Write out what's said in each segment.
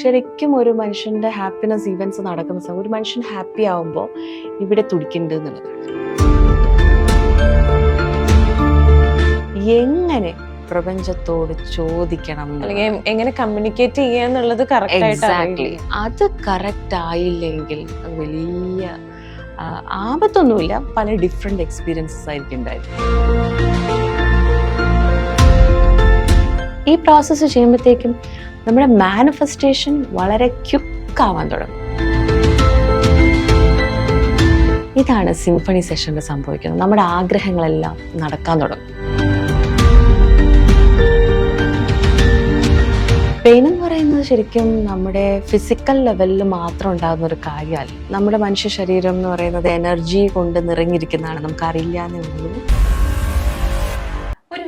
ശരിക്കും ഒരു മനുഷ്യന്റെ ഹാപ്പിനെസ് ഈവൻസ് നടക്കുന്ന സമയം ഒരു മനുഷ്യൻ ഹാപ്പി ആവുമ്പോൾ ഇവിടെ തുടിക്കുന്നുണ്ട് എന്നുള്ളത്. എങ്ങനെ പ്രപഞ്ചത്തോട് ചോദിക്കണം അല്ലെങ്കിൽ എങ്ങനെ കമ്മ്യൂണിക്കേറ്റ് ചെയ്യാന്നുള്ളത് എക്സാക്ട്ലി അത് കറക്റ്റ് ആയില്ലെങ്കിൽ അത് വലിയ ആപത്തൊന്നുമില്ല. പല ഡിഫറെന്റ് എക്സ്പീരിയൻസസ് ആയിരിക്കും ഉണ്ടായിരിക്കും ഈ പ്രോസസ്സ് ചെയ്യുമ്പോഴത്തേക്കും നമ്മുടെ മാനിഫെസ്റ്റേഷൻ വളരെ ക്യുക്ക് ആവാൻ തുടങ്ങും. ഇതാണ് സിംഫണി സെഷനിൽ സംഭവിക്കുന്നത്. നമ്മുടെ ആഗ്രഹങ്ങളെല്ലാം നടക്കാൻ തുടങ്ങും. പെയിൻ എന്ന് പറയുന്നത് ശരിക്കും നമ്മുടെ ഫിസിക്കൽ ലെവലിൽ മാത്രം ഉണ്ടാകുന്ന ഒരു കാര്യമല്ല. നമ്മുടെ മനുഷ്യ ശരീരം എന്ന് പറയുന്നത് എനർജി കൊണ്ട് നിറഞ്ഞിരിക്കുന്നതാണ്. നമുക്കറിയില്ല എന്നുള്ളത്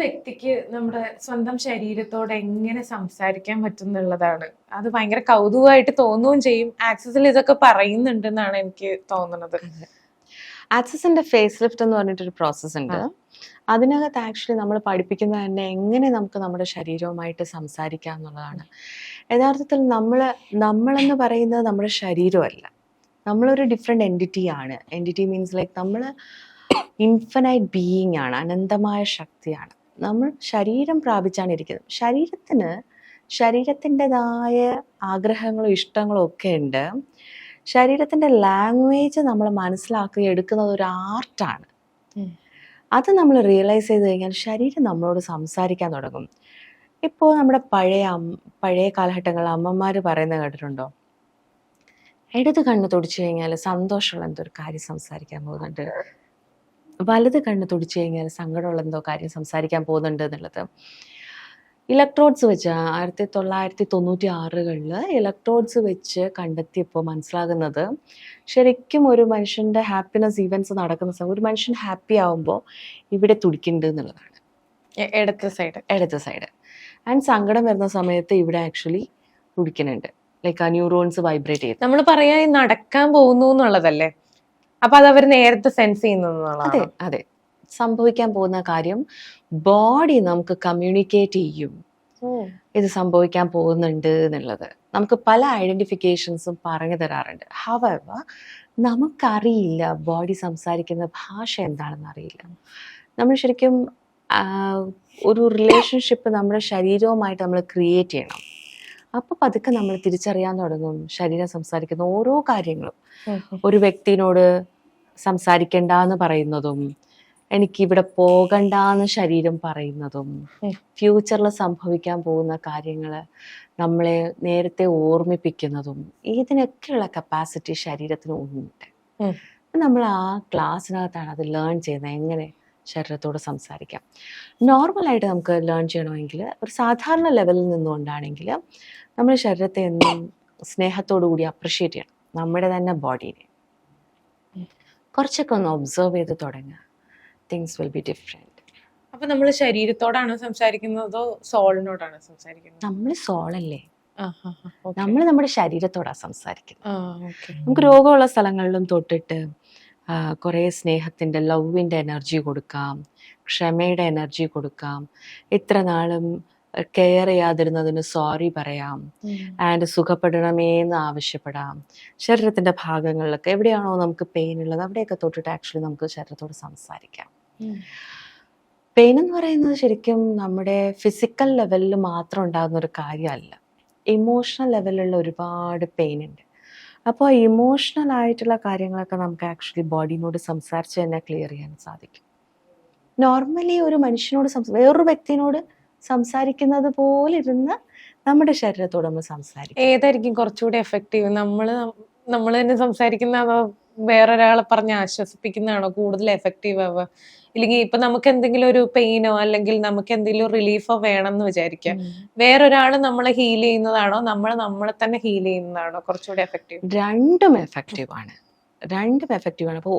വ്യക്തിക്ക് നമ്മുടെ സ്വന്തം ശരീരത്തോട് എങ്ങനെ സംസാരിക്കാൻ പറ്റും എന്നുള്ളതാണ് അത് ഭയങ്കര കൗതുകമായിട്ട് തോന്നുകയും ചെയ്യും. ആക്സസിൽ ഇതൊക്കെ പറയുന്നുണ്ടെന്നാണ് എനിക്ക് തോന്നുന്നത്. ആക്സസിന്റെ ഫേസ് ലിഫ്റ്റ് എന്ന് പറഞ്ഞിട്ടൊരു പ്രോസസ്സ് ഉണ്ട്. അതിനകത്ത് ആക്ച്വലി നമ്മൾ പഠിപ്പിക്കുന്നത് തന്നെ എങ്ങനെ നമുക്ക് നമ്മുടെ ശരീരവുമായിട്ട് സംസാരിക്കാം എന്നുള്ളതാണ്. യഥാർത്ഥത്തിൽ നമ്മൾ നമ്മളെന്ന് പറയുന്നത് നമ്മുടെ ശരീരമല്ല. നമ്മളൊരു ഡിഫറെന്റ് എന്റിറ്റി ആണ്. എന്റിറ്റി മീൻസ് ലൈക്ക് നമ്മൾ ഇൻഫനൈറ്റ് ബീയിങ് ആണ് അനന്തമായ ശക്തിയാണ്. നമ്മൾ ശരീരം പ്രാപിച്ചാണ് ഇരിക്കുന്നത്. ശരീരത്തിന് ശരീരത്തിന്റെതായ ആഗ്രഹങ്ങളും ഇഷ്ടങ്ങളും ഒക്കെ ഉണ്ട്. ശരീരത്തിന്റെ ലാംഗ്വേജ് നമ്മൾ മനസ്സിലാക്കി എടുക്കുന്നത് ഒരു ആർട്ടാണ്. അത് നമ്മൾ റിയലൈസ് ചെയ്ത് കഴിഞ്ഞാൽ ശരീരം നമ്മളോട് സംസാരിക്കാൻ തുടങ്ങും. ഇപ്പോൾ നമ്മുടെ പഴയ പഴയ കാലഘട്ടങ്ങളിൽ അമ്മമാർ പറയുന്നത് കേട്ടിട്ടുണ്ടോ? ഇടത് കണ്ണ് തുടിച്ചു കഴിഞ്ഞാൽ സന്തോഷമുള്ള എന്തൊരു ഒരു കാര്യം സംസാരിക്കാൻ പോകുന്നുണ്ട്. വലത് കണ്ണ് തുടിച്ചു കഴിഞ്ഞാൽ സങ്കടമുള്ള എന്തോ കാര്യം സംസാരിക്കാൻ പോകുന്നുണ്ട് എന്നുള്ളത്. ഇലക്ട്രോഡ്സ് വെച്ച് ആയിരത്തി തൊള്ളായിരത്തി തൊണ്ണൂറ്റി ആറുകളിൽ ഇലക്ട്രോഡ്സ് വെച്ച് കണ്ടെത്തിയപ്പോൾ മനസ്സിലാകുന്നത് ശരിക്കും ഒരു മനുഷ്യന്റെ ഹാപ്പിനെസ് ഈവൻസ് നടക്കുന്ന സമയം ഒരു മനുഷ്യൻ ഹാപ്പി ആവുമ്പോൾ ഇവിടെ തുടിക്കുന്നുണ്ട് എന്നുള്ളതാണ്. ഇടത്തെ സൈഡ് ഇടത് സൈഡ് ആൻഡ് സങ്കടം വരുന്ന സമയത്ത് ഇവിടെ ആക്ച്വലി തുടിക്കുന്നുണ്ട്. ലൈക്ക് ആ ന്യൂറോൺസ് വൈബ്രേറ്റ് ചെയ്ത് നമ്മൾ പറയാ നടക്കാൻ പോകുന്നു എന്നുള്ളതല്ലേ? അപ്പൊ അത് അവർ നേരത്തെ സെൻസ് ചെയ്യുന്നത് അതെ അതെ. സംഭവിക്കാൻ പോകുന്ന കാര്യം ബോഡി നമുക്ക് കമ്മ്യൂണിക്കേറ്റ് ചെയ്യും. ഇത് സംഭവിക്കാൻ പോകുന്നുണ്ട് എന്നുള്ളത്. നമുക്ക് പല ഐഡന്റിഫിക്കേഷൻസും പറഞ്ഞു തരാറുണ്ട്. ഹവർ നമുക്കറിയില്ല ബോഡി സംസാരിക്കുന്ന ഭാഷ എന്താണെന്ന് അറിയില്ല. നമ്മൾ ശരിക്കും ഒരു റിലേഷൻഷിപ്പ് നമ്മുടെ ശരീരവുമായിട്ട് നമ്മൾ ക്രിയേറ്റ് ചെയ്യണം. അപ്പൊ പതുക്കെ നമ്മൾ തിരിച്ചറിയാൻ തുടങ്ങും. ശരീരം സംസാരിക്കുന്ന ഓരോ കാര്യങ്ങളും. ഒരു വ്യക്തിനോട് സംസാരിക്കണ്ട എന്ന് പറയുന്നതും എനിക്ക് ഇവിടെ പോകണ്ട എന്ന് ശരീരം പറയുന്നതും ഫ്യൂച്ചറിൽ സംഭവിക്കാൻ പോകുന്ന കാര്യങ്ങൾ നമ്മളെ നേരത്തെ ഓർമ്മിപ്പിക്കുന്നതും ഇതിനൊക്കെയുള്ള കപ്പാസിറ്റി ശരീരത്തിന് ഉണ്ട്. നമ്മൾ ആ ക്ലാസ്സിനകത്താണ് അത് ലേൺ ചെയ്യുന്നത്. എങ്ങനെ ശരീരത്തോട് സംസാരിക്കാം. നോർമലായിട്ട് നമുക്ക് ലേൺ ചെയ്യണമെങ്കിൽ ഒരു സാധാരണ ലെവലിൽ നിന്നുകൊണ്ടാണെങ്കിൽ നമ്മൾ ശരീരത്തെ എന്നും സ്നേഹത്തോടു കൂടി അപ്രിഷ്യേറ്റ് ചെയ്യണം. നമ്മുടെ തന്നെ ബോഡീനെ കുറച്ചൊക്കെ ഒന്ന് ഒബ്സർവ് ചെയ്ത് തുടങ്ങുക. തിങ്സ് വിൽ ബി ഡിഫറെന്റ് അപ്പൊ നമ്മൾ ശരീരത്തോടാണോ സംസാരിക്കുന്നതോ സോളിനോടാണ് സംസാരിക്കുന്നത്? നമ്മൾ സോളല്ലേ നമ്മൾ നമ്മുടെ ശരീരത്തോടാണ് സംസാരിക്കുന്നത്. നമുക്ക് രോഗമുള്ള സ്ഥലങ്ങളിലും തൊട്ടിട്ട് കുറേ സ്നേഹത്തിന്റെ ലവിന്റെ എനർജി കൊടുക്കാം ക്ഷമയുടെ എനർജി കൊടുക്കാം. ഇത്ര നാളും കെയർ ചെയ്യാതിരുന്നതിന് സോറി പറയാം. ആൻഡ് സുഖപ്പെടണമേ എന്ന് ആവശ്യപ്പെടാം. ശരീരത്തിന്റെ ഭാഗങ്ങളിലൊക്കെ എവിടെയാണോ നമുക്ക് പെയിൻ ഉള്ളത് അവിടെയൊക്കെ തൊട്ടിട്ട് ആക്ച്വലി നമുക്ക് ശരീരത്തോട് സംസാരിക്കാം. പെയിൻ എന്ന് പറയുന്നത് ശരിക്കും നമ്മുടെ ഫിസിക്കൽ ലെവലിൽ മാത്രം ഉണ്ടാകുന്ന ഒരു കാര്യമല്ല. ഇമോഷണൽ ലെവലിലുള്ള ഒരുപാട് പെയിൻ ഉണ്ട്. അപ്പോൾ ഇമോഷണൽ ആയിട്ടുള്ള കാര്യങ്ങളൊക്കെ നമുക്ക് ആക്ച്വലി ബോഡിനോട് സംസാരിച്ച് തന്നെ ക്ലിയർ ചെയ്യാൻ സാധിക്കും. നോർമലി ഒരു മനുഷ്യനോട് സംസാ വേറൊരു വ്യക്തിനോട് സംസാരിക്കുന്നത് പോലെ ഇരുന്ന് നമ്മുടെ ശരീരത്തോട് നമ്മൾ സംസാരിക്കും. ഏതായിരിക്കും കുറച്ചുകൂടി എഫക്റ്റീവ് നമ്മൾ നമ്മൾ തന്നെ സംസാരിക്കുന്ന വേറൊരാളെ പറഞ്ഞ് ആശ്വസിപ്പിക്കുന്നതാണോ കൂടുതൽ എഫക്റ്റീവ് ആവുക? ഇല്ലെങ്കിൽ ഇപ്പൊ നമുക്ക് എന്തെങ്കിലും ഒരു പെയിനോ അല്ലെങ്കിൽ നമുക്ക് എന്തെങ്കിലും റിലീഫോ വേണം എന്ന് വിചാരിക്കാം. വേറൊരാൾ നമ്മളെ ഹീൽ ചെയ്യുന്നതാണോ? നമ്മൾ നമ്മളെ തന്നെ ഹീൽ ചെയ്യുന്നതാണോ? കുറച്ചുകൂടി എഫക്റ്റീവ് രണ്ടും എഫക്റ്റീവ് ആണ്. രണ്ടും എഫക്റ്റീവ് ആണ്. അപ്പോൾ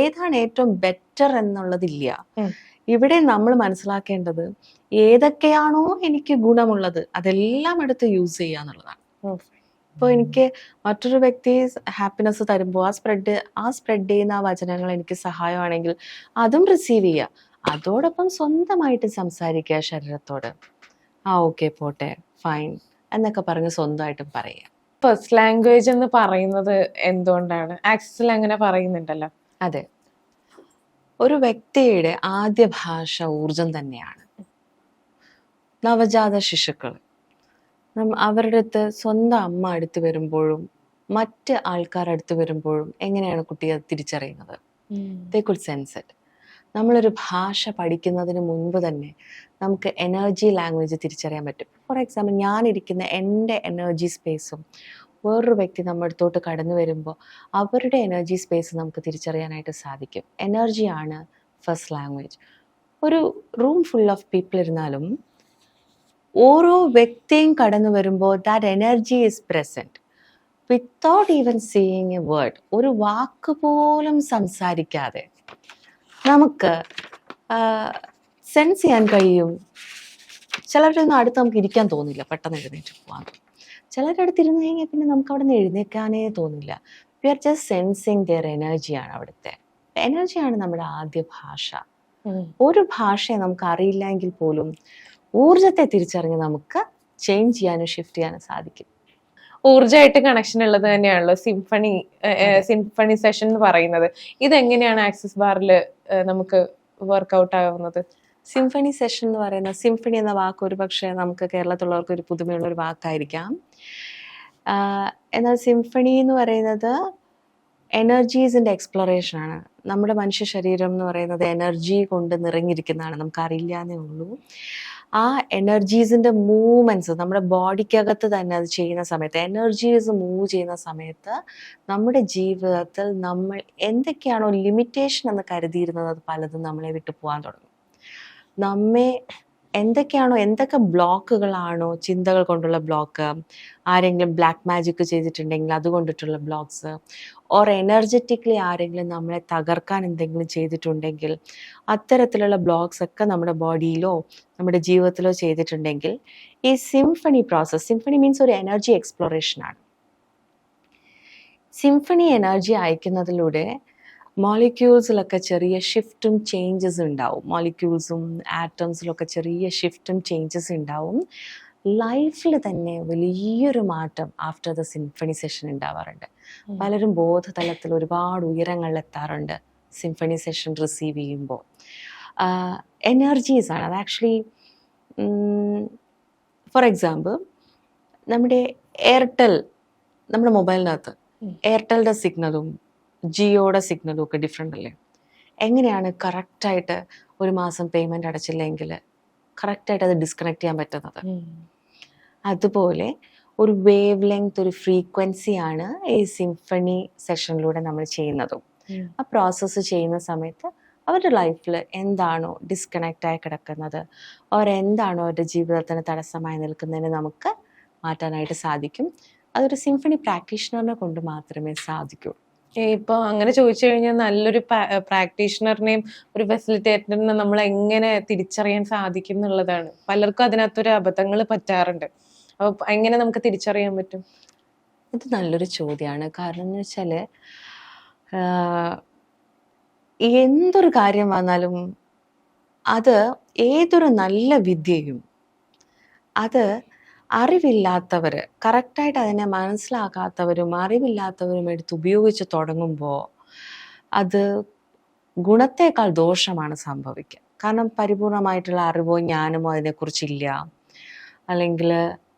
ഏതാണ് ഏറ്റവും ബെറ്റർ എന്നുള്ളതില്ല. ഇവിടെ നമ്മൾ മനസ്സിലാക്കേണ്ടത് ഏതൊക്കെയാണോ എനിക്ക് ഗുണമുള്ളത് അതെല്ലാം എടുത്ത് യൂസ് ചെയ്യുക എന്നുള്ളതാണ് ഇപ്പോൾ എനിക്ക് മറ്റൊരു വ്യക്തി ഹാപ്പിനെസ് തരുമ്പോൾ ആ സ്പ്രെഡ് ആ സ്പ്രെഡ് ചെയ്യുന്ന ആ വചനങ്ങൾ എനിക്ക് സഹായമാണെങ്കിൽ അതും റിസീവ് ചെയ്യുക. അതോടൊപ്പം സ്വന്തമായിട്ട് സംസാരിക്കുക ശരീരത്തോട്. ആ ഓക്കെ പോട്ടെ. ഫൈൻ എന്നൊക്കെ പറഞ്ഞ് സ്വന്തമായിട്ടും പറയുക. ഫസ്റ്റ് ലാംഗ്വേജ് എന്ന് പറയുന്നത് എന്തുകൊണ്ടാണ്? ആക്സിൽ അങ്ങനെ പറയുന്നുണ്ടല്ലോ. അതെ. ഒരു വ്യക്തിയുടെ ആദ്യ ഭാഷ ഊർജം തന്നെയാണ്. നവജാത ശിശുക്കൾ. അവരുടെ അടുത്ത് സ്വന്തം അമ്മ അടുത്ത് വരുമ്പോഴും മറ്റ് ആൾക്കാർ അടുത്ത് വരുമ്പോഴും എങ്ങനെയാണ് കുട്ടി അത് തിരിച്ചറിയുന്നത് ദേ കുഡ് സെൻസ് ഇറ്റ് നമ്മളൊരു ഭാഷ പഠിക്കുന്നതിന് മുൻപ് തന്നെ നമുക്ക് എനർജി ലാംഗ്വേജ് തിരിച്ചറിയാൻ പറ്റും. ഫോർ എക്സാമ്പിൾ ഞാനിരിക്കുന്ന എന്റെ എനർജി സ്പേസും വേറൊരു വ്യക്തി നമ്മുടെ അടുത്തോട്ട് കടന്നു വരുമ്പോൾ അവരുടെ എനർജി സ്പേസ് നമുക്ക് തിരിച്ചറിയാനായിട്ട് സാധിക്കും. എനർജിയാണ് ഫസ്റ്റ് ലാംഗ്വേജ് ഒരു റൂം ഫുൾ ഓഫ് പീപ്പിൾ ഇരുന്നാലും ഓരോ വ്യക്തിയും കടന്നു വരുമ്പോൾ that energy is present without even seeing a word ഒരു വാക്ക് പോലും സംസാരിക്കാതെ നമുക്ക് സെൻസ് ചെയ്യാൻ കഴിയും. ചിലരുടെ അടുത്ത് നമുക്ക് ഇരിക്കാൻ തോന്നില്ല പെട്ടെന്ന് എഴുന്നേറ്റ് പോകാൻ ചിലരുടെ അടുത്ത് ഇരുന്ന് കഴിഞ്ഞാൽ പിന്നെ നമുക്ക് അവിടെ നിന്ന് എഴുന്നേക്കാനേ തോന്നില്ല. We are just sensing their എനർജിയാണ് അവിടുത്തെ. എനർജിയാണ് നമ്മുടെ ആദ്യ ഭാഷ. ഒരു ഭാഷയെ നമുക്ക് അറിയില്ല എങ്കിൽ പോലും ഊർജത്തെ തിരിച്ചറിഞ്ഞ് നമുക്ക് ചേഞ്ച് ചെയ്യാനും ഷിഫ്റ്റ് ചെയ്യാനും സാധിക്കും. ഊർജമായിട്ട് കണക്ഷൻ ഉള്ളത് തന്നെയാണല്ലോ സിംഫണി സിംഫണി സെഷൻ എന്ന് പറയുന്നത്. ഇതെങ്ങനെയാണ് ആക്സിസ് ബാറിൽ നമുക്ക് വർക്ക്ഔട്ട് ആവുന്നത്? സിംഫണി സെഷൻ എന്ന് പറയുന്ന സിംഫണി എന്ന വാക്ക് ഒരു പക്ഷേ നമുക്ക് കേരളത്തിലുള്ളവർക്ക് ഒരു പുതുമയുള്ള ഒരു വാക്കായിരിക്കാം. എന്നാൽ സിംഫണി എന്ന് പറയുന്നത് എനർജീസിന്റെ എക്സ്പ്ലോറേഷൻ ആണ്. നമ്മുടെ മനുഷ്യ ശരീരം എന്ന് പറയുന്നത് എനർജി കൊണ്ട് നിറഞ്ഞിരിക്കുന്നതാണ്. നമുക്ക് അറിയില്ല എന്നേ ഉള്ളൂ. ആ എനർജീസിന്റെ മൂവ്മെന്റ്സ് നമ്മുടെ ബോഡിക്കകത്ത് തന്നെ അത് ചെയ്യുന്ന സമയത്ത് എനർജീസ് മൂവ് ചെയ്യുന്ന സമയത്ത് നമ്മുടെ ജീവിതത്തിൽ നമ്മൾ എന്തൊക്കെയാണോ ലിമിറ്റേഷൻ എന്ന് കരുതിയിരുന്നത് അത് പലതും നമ്മളെ വിട്ടു പോകാൻ തുടങ്ങും. നമ്മെ എന്തൊക്കെയാണോ എന്തൊക്കെ ബ്ലോക്കുകളാണോ ചിന്തകൾ കൊണ്ടുള്ള ബ്ലോക്ക് ആരെങ്കിലും ബ്ലാക്ക് മാജിക് ചെയ്തിട്ടുണ്ടെങ്കിൽ അതുകൊണ്ടിട്ടുള്ള ബ്ലോക്സ് ഓർ എനർജറ്റിക്കലി ആരെങ്കിലും നമ്മളെ തകർക്കാൻ എന്തെങ്കിലും ചെയ്തിട്ടുണ്ടെങ്കിൽ അത്തരത്തിലുള്ള ബ്ലോക്സ് ഒക്കെ നമ്മുടെ ബോഡിയിലോ നമ്മുടെ ജീവിതത്തിലോ ചെയ്തിട്ടുണ്ടെങ്കിൽ ഈ സിംഫണി പ്രോസസ് സിംഫണി മീൻസ് ഒരു എനർജി എക്സ്പ്ലോറേഷൻ ആണ്. സിംഫണി എനർജി അയക്കുന്നതിലൂടെ മോളിക്യൂൾസിലൊക്കെ ചെറിയ ഷിഫ്റ്റും ചേഞ്ചസ് ഉണ്ടാവും. മോളിക്യൂൾസും ആറ്റംസിലൊക്കെ ചെറിയ ഷിഫ്റ്റും ചേഞ്ചസ് ഉണ്ടാവും. ലൈഫിൽ തന്നെ വലിയൊരു മാറ്റം ആഫ്റ്റർ ദ സിംഫണി സെഷൻ ഉണ്ടാവാറുണ്ട്. പലരും ബോധതലത്തിൽ ഒരുപാട് ഉയരങ്ങളിൽ എത്താറുണ്ട് സിംഫണി സെഷൻ റിസീവ് ചെയ്യുമ്പോൾ എനർജീസാണ് അത് ആക്ച്വലി ഫോർ എക്സാമ്പിൾ നമ്മുടെ എയർടെൽ നമ്മുടെ മൊബൈലിനകത്ത്. എയർടെലിന്റെ സിഗ്നലും ജിയോയുടെ സിഗ്നലും ഒക്കെ ഡിഫറെന്റ് അല്ലേ? എങ്ങനെയാണ് കറക്റ്റായിട്ട് ഒരു മാസം പേയ്മെന്റ് അടച്ചില്ലെങ്കിൽ കറക്റ്റായിട്ട് അത് ഡിസ്കണക്ട് ചെയ്യാൻ പറ്റുന്നത്? അതുപോലെ ഒരു വേവ് ലെങ്ത് ഒരു ഫ്രീക്വൻസിയാണ് ഈ സിംഫണി സെഷനിലൂടെ നമ്മൾ ചെയ്യുന്നതും. ആ പ്രോസസ്സ് ചെയ്യുന്ന സമയത്ത് അവരുടെ ലൈഫിൽ എന്താണോ ഡിസ്കണക്റ്റ് ആയി കിടക്കുന്നത് അവർ എന്താണോ അവരുടെ ജീവിതത്തിന് തടസ്സമായി നിൽക്കുന്നതിന് നമുക്ക് മാറ്റാനായിട്ട് സാധിക്കും. അതൊരു സിംഫണി പ്രാക്ടീഷണറിനെ കൊണ്ട് മാത്രമേ സാധിക്കൂ. ഇപ്പൊ അങ്ങനെ ചോദിച്ചു കഴിഞ്ഞാൽ നല്ലൊരു പ്രാക്ടീഷണറിനെയും ഒരു ഫെസിലിറ്റേറ്ററിനെ നമ്മൾ എങ്ങനെ തിരിച്ചറിയാൻ സാധിക്കും എന്നുള്ളതാണ്. പലർക്കും അതിനകത്തൊരു അബദ്ധങ്ങൾ പറ്റാറുണ്ട്. അപ്പൊ എങ്ങനെ നമുക്ക് തിരിച്ചറിയാൻ പറ്റും? ഇത് നല്ലൊരു ചോദ്യമാണ് കാരണം എന്ന് വെച്ചാൽ എന്തൊരു കാര്യം വന്നാലും അത് ഏതൊരു നല്ല വിദ്യയും അത് അറിവില്ലാത്തവർ കറക്റ്റായിട്ട് അതിനെ മനസ്സിലാക്കാത്തവരും അറിവില്ലാത്തവരും എടുത്ത് ഉപയോഗിച്ച് തുടങ്ങുമ്പോൾ അത് ഗുണത്തേക്കാൾ ദോഷമാണ് സംഭവിക്കുക കാരണം പരിപൂർണമായിട്ടുള്ള അറിവോ ജ്ഞാനമോ അതിനെക്കുറിച്ചില്ല. അല്ലെങ്കിൽ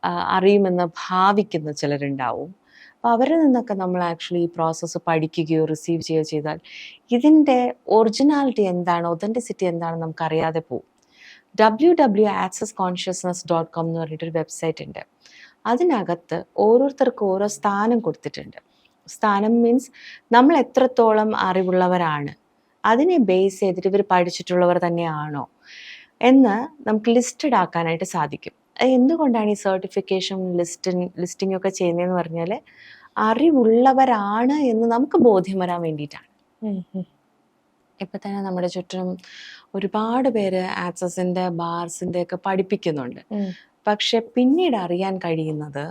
അറിയുമെന്ന് ഭാവിക്കുന്ന ചിലരുണ്ടാവും. അപ്പോൾ അവരിൽ നിന്നൊക്കെ നമ്മൾ ആക്ച്വലി ഈ പ്രോസസ്സ് പഠിക്കുകയോ റിസീവ് ചെയ്യുകയോ ചെയ്താൽ ഇതിന്റെ ഒറിജിനാലിറ്റി എന്താണ് ഒതന്റിസിറ്റി എന്താണ് നമുക്ക് അറിയാതെ പോകും W W access consciousness dot com എന്ന് പറഞ്ഞിട്ടൊരു വെബ്സൈറ്റ് ഉണ്ട്. അതിനകത്ത് ഓരോരുത്തർക്കും ഓരോ സ്ഥാനം കൊടുത്തിട്ടുണ്ട്. സ്ഥാനം മീൻസ് നമ്മൾ എത്രത്തോളം അറിവുള്ളവരാണ്. അതിനെ ബേസ് ചെയ്തിട്ട് ഇവർ പഠിച്ചിട്ടുള്ളവർ തന്നെയാണോ എന്ന് നമുക്ക് ലിസ്റ്റഡ് ആക്കാനായിട്ട് സാധിക്കും. എന്തുകൊണ്ടാണ് ഈ സർട്ടിഫിക്കേഷൻ ലിസ്റ്റിംഗ് ലിസ്റ്റിംഗ് ഒക്കെ ചെയ്യുന്നതെന്ന് പറഞ്ഞാൽ അറിവുള്ളവരാണ് എന്ന് നമുക്ക് ബോധ്യം വരാൻ വേണ്ടിയിട്ടാണ് ഇപ്പം തന്നെ നമ്മുടെ ചുറ്റും ഒരുപാട് പേര് ആക്സസിന്റെ ബാർസിന്റെ ഒക്കെ പഠിപ്പിക്കുന്നുണ്ട്. പക്ഷെ പിന്നീട് അറിയാൻ കഴിയുന്നത്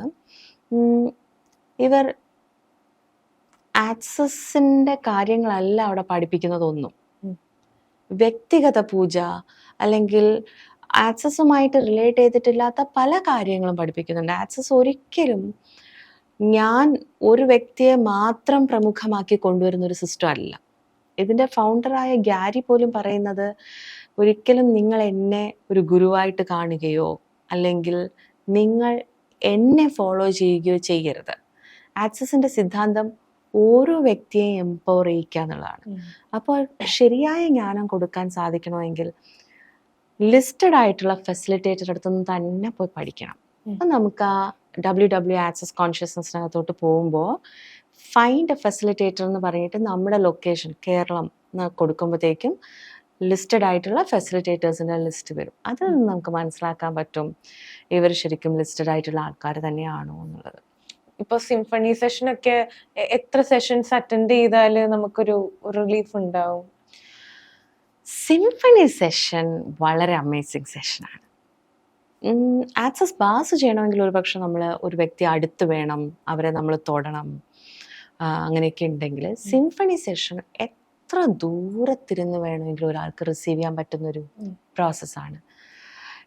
ഇവർ ആക്സസിന്റെ കാര്യങ്ങളല്ല അവിടെ പഠിപ്പിക്കുന്നതൊന്നും. വ്യക്തിഗത പൂജ അല്ലെങ്കിൽ ആക്സസുമായിട്ട് റിലേറ്റ് ചെയ്തിട്ടില്ലാത്ത പല കാര്യങ്ങളും പഠിപ്പിക്കുന്നുണ്ട്. ആക്സസ് ഒരിക്കലും ഞാൻ ഒരു വ്യക്തിയെ മാത്രം പ്രമുഖമാക്കി കൊണ്ടുവരുന്ന ഒരു സിസ്റ്റം അല്ല. ഇതിന്റെ ഫൗണ്ടറായ ഗ്യാരി പോലും പറയുന്നത് ഒരിക്കലും നിങ്ങൾ എന്നെ ഒരു ഗുരുവായിട്ട് കാണുകയോ അല്ലെങ്കിൽ നിങ്ങൾ എന്നെ ഫോളോ ചെയ്യുകയോ ചെയ്യരുത്. ആക്സസിന്റെ സിദ്ധാന്തം ഓരോ വ്യക്തിയെയും എംപവർ ചെയ്യിക്കുക എന്നുള്ളതാണ്. അപ്പോൾ ശരിയായ ജ്ഞാനം കൊടുക്കാൻ സാധിക്കണമെങ്കിൽ ലിസ്റ്റഡ് ആയിട്ടുള്ള ഫെസിലിറ്റേറ്റർ അടുത്തൊന്നും തന്നെ പോയി പഠിക്കണം. അപ്പൊ നമുക്ക് ആ ഡബ്ല്യു ഡബ്ല്യു ആക്സസ് കോൺഷ്യസ്നസിനകത്തോട്ട് പോകുമ്പോൾ ഫൈൻഡ് എ ഫെസിലിറ്റേറ്റർ എന്ന് പറഞ്ഞിട്ട് നമ്മുടെ ലൊക്കേഷൻ കേരളം എന്ന് കൊടുക്കുമ്പോഴത്തേക്കും ലിസ്റ്റഡ് ആയിട്ടുള്ള ഫെസിലിറ്റേറ്റേഴ്സിന്റെ ലിസ്റ്റ് വരും. അതിൽ നിന്ന് നമുക്ക് മനസ്സിലാക്കാൻ പറ്റും ഇവർ ശരിക്കും ലിസ്റ്റഡ് ആയിട്ടുള്ള ആൾക്കാർ തന്നെയാണോ എന്നുള്ളത്. ഇപ്പൊ സിംഫണി സെഷൻ ഒക്കെ എത്ര സെഷൻസ് അറ്റൻഡ് ചെയ്താൽ നമുക്കൊരു റിലീഫ് ഉണ്ടാവും? സിംഫണി സെഷൻ വളരെ അമേസിങ് സെഷനാണ് ആക്സസ് പാസ് ചെയ്യണമെങ്കിൽ ഒരു പക്ഷെ നമ്മൾ ഒരു വ്യക്തി അടുത്ത് വേണം അവരെ നമ്മൾ തൊടണം അങ്ങനെയൊക്കെ ഉണ്ടെങ്കിൽ സിംഫണി സെഷൻ എത്ര ദൂരത്തിരുന്ന് വേണമെങ്കിലും ഒരാൾക്ക് റിസീവ് ചെയ്യാൻ പറ്റുന്നൊരു. പ്രോസസ്സാണ്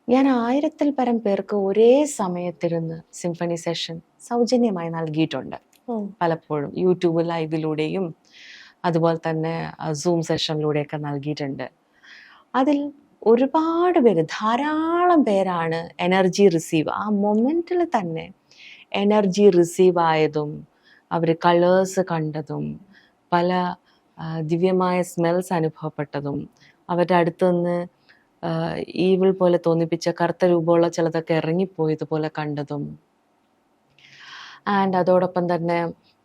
ഞാൻ ആയിരത്തിൽ പരം പേർക്ക് ഒരേ സമയത്തിരുന്ന് സിംഫണി സെഷൻ സൗജന്യമായി നൽകിയിട്ടുണ്ട്. പലപ്പോഴും യൂട്യൂബ് ലൈവിലൂടെയും അതുപോലെ തന്നെ സൂം സെഷനിലൂടെയൊക്കെ നൽകിയിട്ടുണ്ട്. അതിൽ ഒരുപാട് പേര് ധാരാളം പേരാണ് എനർജി റിസീവ് ആ മൊമെന്റിൽ തന്നെ എനർജി റിസീവ് ആയതും അവർ കളേഴ്സ് കണ്ടതും പല ദിവ്യമായ സ്മെൽസ് അനുഭവപ്പെട്ടതും അവരുടെ അടുത്ത് നിന്ന് ഈവിൾ പോലെ തോന്നിപ്പിച്ച കറുത്ത രൂപമുള്ള ചിലതൊക്കെ ഇറങ്ങിപ്പോയതുപോലെ കണ്ടതും. ആൻഡ് അതോടൊപ്പം തന്നെ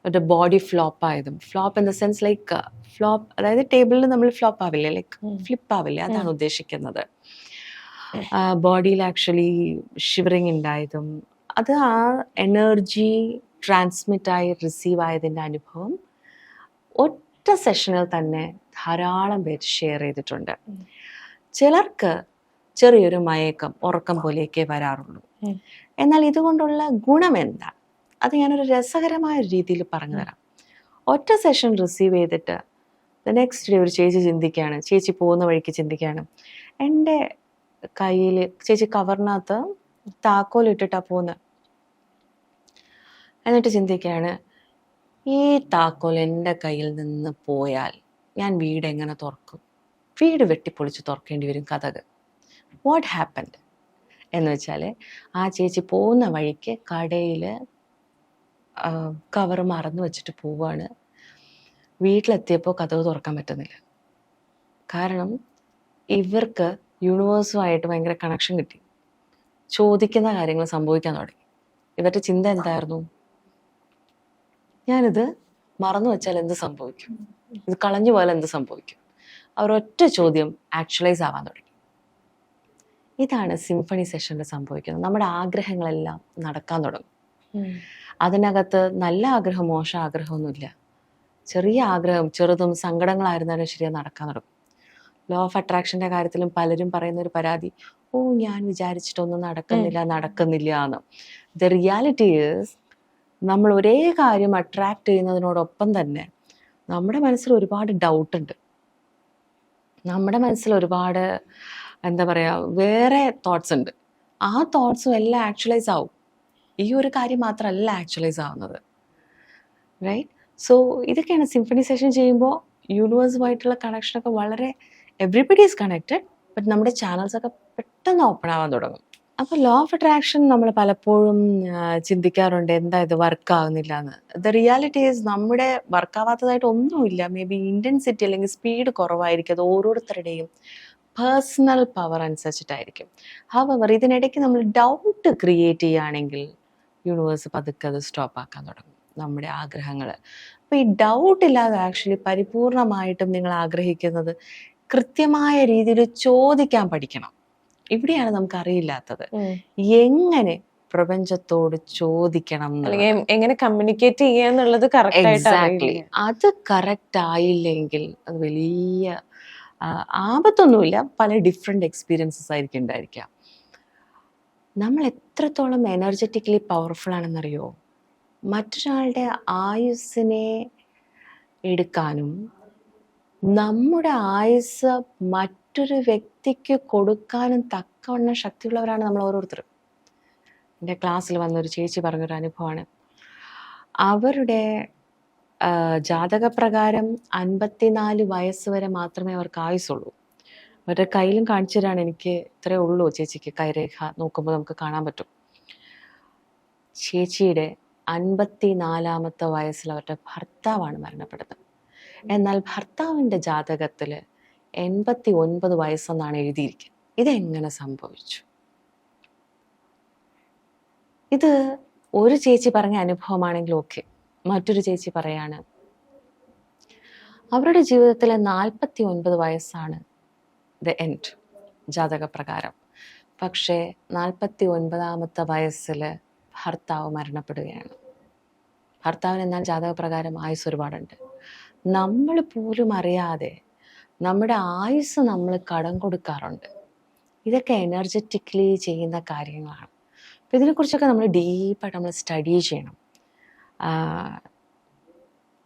ഒരു ബോഡി ഫ്ലോപ്പ് ആയതും. Flop in the sense like flop അതായത് ടേബിളിൽ നമ്മൾ ഫ്ലോപ്പ് ആവില്ലേ? ലൈക്ക് ഫ്ലിപ്പ് ആവില്ലേ? അതാണ് ഉദ്ദേശിക്കുന്നത്. ബോഡിയിൽ ആക്ച്വലി ഷിവറിങ് ഉണ്ടായതും അത് ആ എനർജി ട്രാൻസ്മിറ്റ് ആയി റിസീവ് ആയതിന്റെ അനുഭവം ഒറ്റ സെഷനിൽ തന്നെ ധാരാളം പേര് ഷെയർ ചെയ്തിട്ടുണ്ട്. ചിലർക്ക് ചെറിയൊരു മയക്കം ഉറക്കം പോലെയൊക്കെ വരാറുള്ളൂ. എന്നാൽ ഇതുകൊണ്ടുള്ള ഗുണം എന്താ? അത് ഞാനൊരു രസകരമായ ഒരു രീതിയിൽ പറഞ്ഞു തരാം. ഒറ്റ സെഷൻ റിസീവ് ചെയ്തിട്ട് ദ നെക്സ്റ്റ് ഡേ ഒരു ചേച്ചി ചിന്തിക്കുകയാണ്. ചേച്ചി പോകുന്ന വഴിക്ക് ചിന്തിക്കുകയാണ്. എന്റെ കയ്യിൽ ചേച്ചി കവറിനകത്ത് താക്കോൽ ഇട്ടിട്ടാ പോകുന്നത് എന്നിട്ട് ചിന്തിക്കുകയാണ് ഈ താക്കോൽ എന്റെ കയ്യിൽ നിന്ന് പോയാൽ ഞാൻ വീട് എങ്ങനെ തുറക്കും? വീട് വെട്ടിപ്പൊളിച്ച് തുറക്കേണ്ടി വരും കഥക്. വാട്ട് ഹാപ്പൻഡ് എന്ന് വെച്ചാൽ ആ ചേച്ചി പോകുന്ന വഴിക്ക് കടയിൽ കവർ മറന്നു വെച്ചിട്ട് പോവുകയാണ് വീട്ടിലെത്തിയപ്പോൾ കഥവ് തുറക്കാൻ പറ്റുന്നില്ല. കാരണം ഇവർക്ക് യൂണിവേഴ്സുമായിട്ട് ഭയങ്കര കണക്ഷൻ കിട്ടി. ചോദിക്കുന്ന കാര്യങ്ങൾ സംഭവിക്കാൻ തുടങ്ങി. ഇവരുടെ ചിന്ത എന്തായിരുന്നു? ഞാനിത് മറന്നു വെച്ചാൽ എന്ത് സംഭവിക്കും? ഇത് കളഞ്ഞു പോയാൽ എന്ത് സംഭവിക്കും? അവർ ഒറ്റ ചോദ്യം ആക്ച്വലൈസ് ആവാൻ തുടങ്ങി. ഇതാണ് സിംഫണി സെഷനിൽ സംഭവിക്കുന്നത്. നമ്മുടെ ആഗ്രഹങ്ങളെല്ലാം നടക്കാൻ തുടങ്ങും. അതിനകത്ത് നല്ല ആഗ്രഹം മോശ ആഗ്രഹമൊന്നുമില്ല. ചെറിയ ആഗ്രഹം ചെറുതും സങ്കടങ്ങളായിരുന്നാലും ശരിയാ നടക്കാൻ നടക്കും ലോ ഓഫ് അട്രാക്ഷന്റെ കാര്യത്തിലും പലരും പറയുന്ന ഒരു പരാതി ഓ ഞാൻ വിചാരിച്ചിട്ടൊന്നും നടക്കുന്നില്ല നടക്കുന്നില്ല എന്ന്. ദ റിയാലിറ്റി ഈസ് നമ്മൾ ഒരേ കാര്യം അട്രാക്ട് ചെയ്യുന്നതിനോടൊപ്പം തന്നെ നമ്മുടെ മനസ്സിൽ ഒരുപാട് ഡൗട്ട് ഉണ്ട്. നമ്മുടെ മനസ്സിൽ ഒരുപാട് എന്താ പറയുക വേറെ തോട്ട്സ് ഉണ്ട്. ആ തോട്ട്സും എല്ലാം ആക്ച്വലൈസ് ആവും. ഈ ഒരു കാര്യം മാത്രമല്ല ആക്ച്വലൈസ് ആവുന്നത്. റൈറ്റ് സോ ഇതൊക്കെയാണ് സിംഫണി സെഷൻ ചെയ്യുമ്പോൾ യൂണിവേഴ്സുമായിട്ടുള്ള കണക്ഷനൊക്കെ വളരെ എവറിബഡി ഈസ് കണക്റ്റഡ് ബട്ട് നമ്മുടെ ചാനൽസ് ഒക്കെ പെട്ടെന്ന് ഓപ്പൺ ആവാൻ തുടങ്ങും. അപ്പോൾ ലോ ഓഫ് അട്രാക്ഷൻ നമ്മൾ പലപ്പോഴും ചിന്തിക്കാറുണ്ട് എന്താ ഇത് വർക്ക് ആവുന്നില്ല എന്ന്. ദ റിയാലിറ്റി ഈസ് നമ്മുടെ വർക്ക് ആവാത്തതായിട്ട് ഒന്നുമില്ല. മേ ബി ഇന്റൻസിറ്റി അല്ലെങ്കിൽ സ്പീഡ് കുറവായിരിക്കും. അത് ഓരോരുത്തരുടെയും പേഴ്സണൽ പവർ അനുസരിച്ചിട്ടായിരിക്കും. ഹവർ ഇതിനിടയ്ക്ക് നമ്മൾ ഡൗട്ട് ക്രിയേറ്റ് ചെയ്യുകയാണെങ്കിൽ യൂണിവേഴ്സ് പതുക്കെ അത് സ്റ്റോപ്പ് ആക്കാൻ തുടങ്ങും. നമ്മുടെ ആഗ്രഹങ്ങൾ അപ്പോൾ ഈ ഡൗട്ട് ഇല്ലാതെ ആക്ച്വലി പരിപൂർണമായിട്ടും നിങ്ങൾ ആഗ്രഹിക്കുന്നത് കൃത്യമായ രീതിയിൽ ചോദിക്കാൻ പഠിക്കണം. ഇവിടെയാണ് നമുക്ക് അറിയില്ലാത്തത്. എങ്ങനെ പ്രപഞ്ചത്തോട് ചോദിക്കണം എങ്ങനെ കമ്മ്യൂണിക്കേറ്റ് ചെയ്യാന്നുള്ളത് എക്സാക്ട്ലി. അത് കറക്റ്റ് ആയില്ലെങ്കിൽ അത് വലിയ ആപത്തൊന്നുമില്ല. പല ഡിഫറെന്റ് എക്സ്പീരിയൻസസ് ആയിരിക്കും ഉണ്ടായിരിക്കാം നമ്മൾ എത്രത്തോളം എനർജറ്റിക്കലി പവർഫുൾ ആണെന്നറിയോ? മറ്റൊരാളുടെ ആയുസ്സിനെ എടുക്കാനും നമ്മുടെ ആയുസ് മറ്റൊരു വ്യക്തിക്ക് കൊടുക്കാനും തക്കവണ്ണം ശക്തിയുള്ളവരാണ് നമ്മൾ ഓരോരുത്തരും. എന്റെ ക്ലാസ്സിൽ വന്നൊരു ചേച്ചി പറഞ്ഞൊരു അനുഭവമാണ്. അവരുടെ ജാതകപ്രകാരം അൻപത്തിനാല് വയസ്സ് വരെ മാത്രമേ അവർക്ക് ആയുസുള്ളൂ അവരുടെ കയ്യിലും കാണിച്ചു തരാണ് എനിക്ക് ഇത്രേ ഉള്ളൂ ചേച്ചിക്ക് കൈരേഖ നോക്കുമ്പോൾ നമുക്ക് കാണാൻ പറ്റും. ചേച്ചിയുടെ അൻപത്തി നാലാമത്തെ വയസ്സിൽ അവരുടെ ഭർത്താവാണ് മരണപ്പെടുന്നത്. എന്നാൽ ഭർത്താവിന്റെ ജാതകത്തിൽ എൺപത്തി ഒൻപത് വയസ്സെന്നാണ് എഴുതിയിരിക്കുന്നത്. ഇതെങ്ങനെ സംഭവിച്ചു? ഇത് ഒരു ചേച്ചി പറഞ്ഞ അനുഭവമാണെങ്കിൽ ഓക്കെ. മറ്റൊരു ചേച്ചി പറയാണ് അവരുടെ ജീവിതത്തിലെ നാൽപ്പത്തി ഒൻപത് വയസ്സാണ് ദ എൻഡ് ജാതകപ്രകാരം. പക്ഷേ നാൽപ്പത്തി ഒൻപതാമത്തെ വയസ്സിൽ ഭർത്താവ് മരണപ്പെടുകയാണ്. ഭർത്താവിന് എന്നാൽ ജാതകപ്രകാരം ആയുസ് ഒരുപാടുണ്ട്. നമ്മൾ പോലും അറിയാതെ നമ്മുടെ ആയുസ് നമ്മൾ കടം കൊടുക്കാറുണ്ട്. ഇതൊക്കെ എനർജറ്റിക്കലി ചെയ്യുന്ന കാര്യങ്ങളാണ്. അപ്പം ഇതിനെക്കുറിച്ചൊക്കെ നമ്മൾ ഡീപ്പായിട്ട് നമ്മൾ സ്റ്റഡി ചെയ്യണം.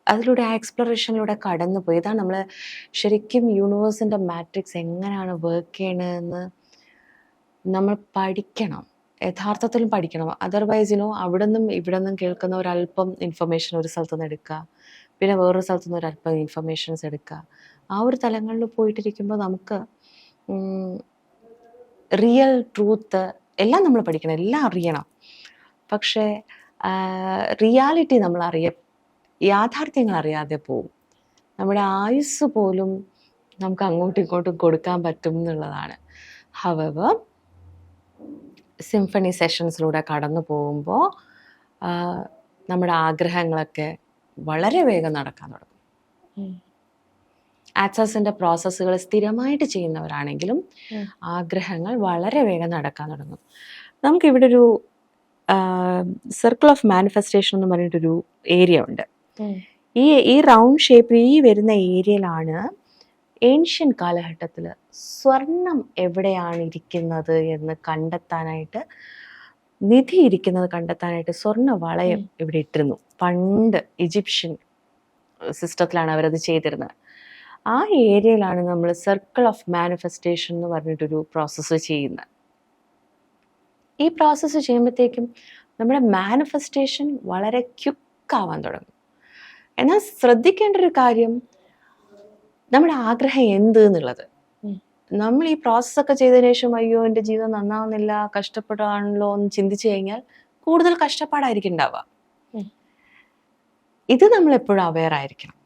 അതിലൂടെ ആ എക്സ്പ്ലറേഷനിലൂടെ കടന്നു പോയി ഇതാണ് നമ്മൾ ശരിക്കും യൂണിവേഴ്സിന്റെ മാട്രിക്സ് എങ്ങനെയാണ് വർക്ക് ചെയ്യണതെന്ന് നമ്മൾ പഠിക്കണം. യഥാർത്ഥത്തിലും പഠിക്കണം. അതർവൈസ് ഇനോ അവിടെ നിന്നും ഇവിടെ നിന്നും കേൾക്കുന്ന ഒരല്പം ഇൻഫർമേഷൻ ഒരു സ്ഥലത്തു നിന്ന് എടുക്കുക. പിന്നെ വേറൊരു സ്ഥലത്തു നിന്ന് ഒരല്പം ഇൻഫർമേഷൻസ് എടുക്കുക. ആ ഒരു തലങ്ങളിൽ പോയിട്ടിരിക്കുമ്പോൾ നമുക്ക് റിയൽ ട്രൂത്ത് എല്ലാം നമ്മൾ പഠിക്കണം. എല്ലാം അറിയണം. പക്ഷേ റിയാലിറ്റി നമ്മൾ അറിയ യാഥാർത്ഥ്യങ്ങൾ അറിയാതെ പോവും. നമ്മുടെ ആയുസ് പോലും നമുക്ക് അങ്ങോട്ടും ഇങ്ങോട്ടും കൊടുക്കാൻ പറ്റും എന്നുള്ളതാണ്. ഹവവ് സിംഫണി സെഷൻസിലൂടെ കടന്നു പോകുമ്പോൾ നമ്മുടെ ആഗ്രഹങ്ങളൊക്കെ വളരെ വേഗം നടക്കാൻ തുടങ്ങും. ആക്സസിന്റെ പ്രോസസ്സുകൾ സ്ഥിരമായിട്ട് ചെയ്യുന്നവരാണെങ്കിലും ആഗ്രഹങ്ങൾ വളരെ വേഗം നടക്കാൻ തുടങ്ങും. നമുക്കിവിടെ ഒരു സർക്കിൾ ഓഫ് മാനിഫെസ്റ്റേഷൻ എന്ന് പറഞ്ഞിട്ടൊരു ഏരിയ ഉണ്ട്. ഈ ഈ റൗണ്ട് ഷേപ്പിൽ ഈ വരുന്ന ഏരിയയിലാണ് ഏൻഷ്യൻ കാലഘട്ടത്തിൽ സ്വർണം എവിടെയാണ് ഇരിക്കുന്നത് എന്ന് കണ്ടെത്താനായിട്ട് നിധി ഇരിക്കുന്നത് കണ്ടെത്താനായിട്ട് സ്വർണ വളയം ഇവിടെ ഇട്ടിരുന്നു. പണ്ട് ഈജിപ്ഷ്യൻ സിസ്റ്റത്തിലാണ് അവരത് ചെയ്തിരുന്നത്. ആ ഏരിയയിലാണ് നമ്മൾ സർക്കിൾ ഓഫ് മാനിഫെസ്റ്റേഷൻ എന്ന് പറഞ്ഞിട്ടൊരു പ്രോസസ്സ് ചെയ്യുന്നത്. ഈ പ്രോസസ്സ് ചെയ്യുമ്പോഴത്തേക്കും നമ്മുടെ മാനിഫെസ്റ്റേഷൻ വളരെ ക്യുക്കാവാൻ തുടങ്ങും. എന്നാൽ ശ്രദ്ധിക്കേണ്ട ഒരു കാര്യം നമ്മുടെ ആഗ്രഹം എന്ത് എന്നുള്ളത്. നമ്മൾ ഈ പ്രോസസ്സ് ഒക്കെ ചെയ്തതിനു ശേഷം അയ്യോ എന്റെ ജീവിതം നന്നാവുന്നില്ല കഷ്ടപ്പെടാണല്ലോ എന്ന് ചിന്തിച്ചു കഴിഞ്ഞാൽ കൂടുതൽ കഷ്ടപ്പാടായിരിക്കും ഉണ്ടാവുക. ഇത് നമ്മൾ എപ്പോഴും അവെയർ ആയിരിക്കണം.